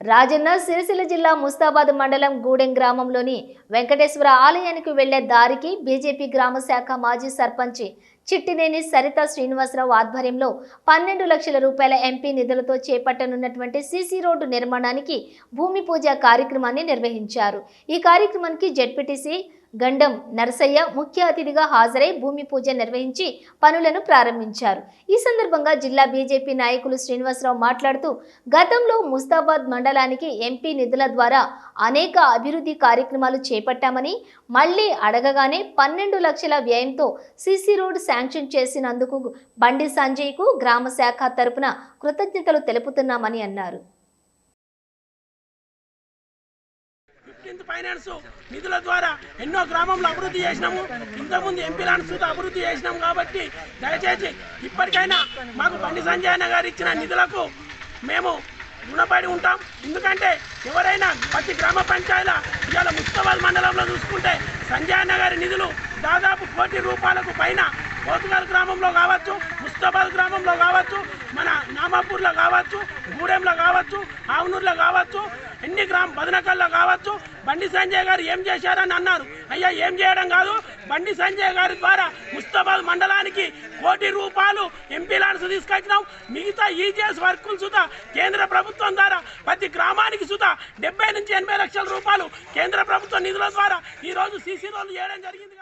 రాజన్న సిరిసిల్ల జిల్లా ముస్తాబాద్ మండలం గూడెం గ్రామంలోని వెంకటేశ్వర ఆలయానికి వెళ్ళే దారికి బీజేపీ గ్రామ శాఖ మాజీ సర్పంచ్ చిట్టినేని సరిత శ్రీనివాసరావు ఆధ్వర్యంలో పన్నెండు లక్షల రూపాయల ఎంపీ నిధులతో చేపట్టనున్నటువంటి సీసీ రోడ్డు నిర్మాణానికి భూమి పూజ కార్యక్రమాన్ని నిర్వహించారు. ఈ కార్యక్రమానికి జెడ్పీటీసీ గండం నరసయ్య ముఖ్య అతిథిగా హాజరై భూమి పూజ నిర్వహించి పనులను ప్రారంభించారు. ఈ సందర్భంగా జిల్లా బీజేపీ నాయకులు శ్రీనివాసరావు మాట్లాడుతూ గతంలో ముస్తాబాద్ మండలానికి ఎంపీ నిధుల ద్వారా అనేక అభివృద్ధి కార్యక్రమాలు చేపట్టామని మళ్ళీ అడగగానే పన్నెండు లక్షల వ్యయంతో సీసీ రోడ్ శాంక్షన్ చేసినందుకు బండి సంజయ్కు గ్రామ శాఖ తరపున కృతజ్ఞతలు తెలుపుతున్నామని అన్నారు. ఫిఫ్టీన్త్ ఫైనాన్స్ నిధుల ద్వారా ఎన్నో గ్రామంలో అభివృద్ధి చేసినాము. ఇంతకుముందు ఎంపీ ల్యాండ్ అభివృద్ధి చేసినాము కాబట్టి దయచేసి ఇప్పటికైనా మాకు బండి సంజయ్ అన్న గారు ఇచ్చిన నిధులకు మేము రుణపడి ఉంటాం. ఎందుకంటే ఎవరైనా ప్రతి గ్రామ పంచాయతీల ఇవాళ ముస్తాబాద్ మండలంలో చూసుకుంటే సంజయ్ అన్న గారి నిధులు దాదాపు కోటి రూపాయలకు పైన కోతుగల్ గ్రామంలో కావచ్చు ముస్తాబాద్ గ్రామంలో కావచ్చు మన నామాపూర్లో కావచ్చు గూడెంలో కావచ్చు ఆవునూరులో కావచ్చు ఎన్ని గ్రామ బదనకల్లో కావచ్చు? బండి సంజయ్ గారు ఏం చేశారని అన్నారు. అయ్యా ఏం చేయడం కాదు? బండి సంజయ్ గారి ద్వారా ముస్తాబాద్ మండలానికి కోటి రూపాయలు ఎంపీ ల్యాండ్స్ తీసుకొచ్చినాం. మిగతా ఈజీఎస్ వర్కులు సుధా కేంద్ర ప్రభుత్వం ద్వారా ప్రతి గ్రామానికి సుధా డెబ్బై నుంచి ఎనభై లక్షల రూపాయలు కేంద్ర ప్రభుత్వ నిధుల ద్వారా ఈరోజు సీసీ రోడ్లు చేయడం జరిగింది.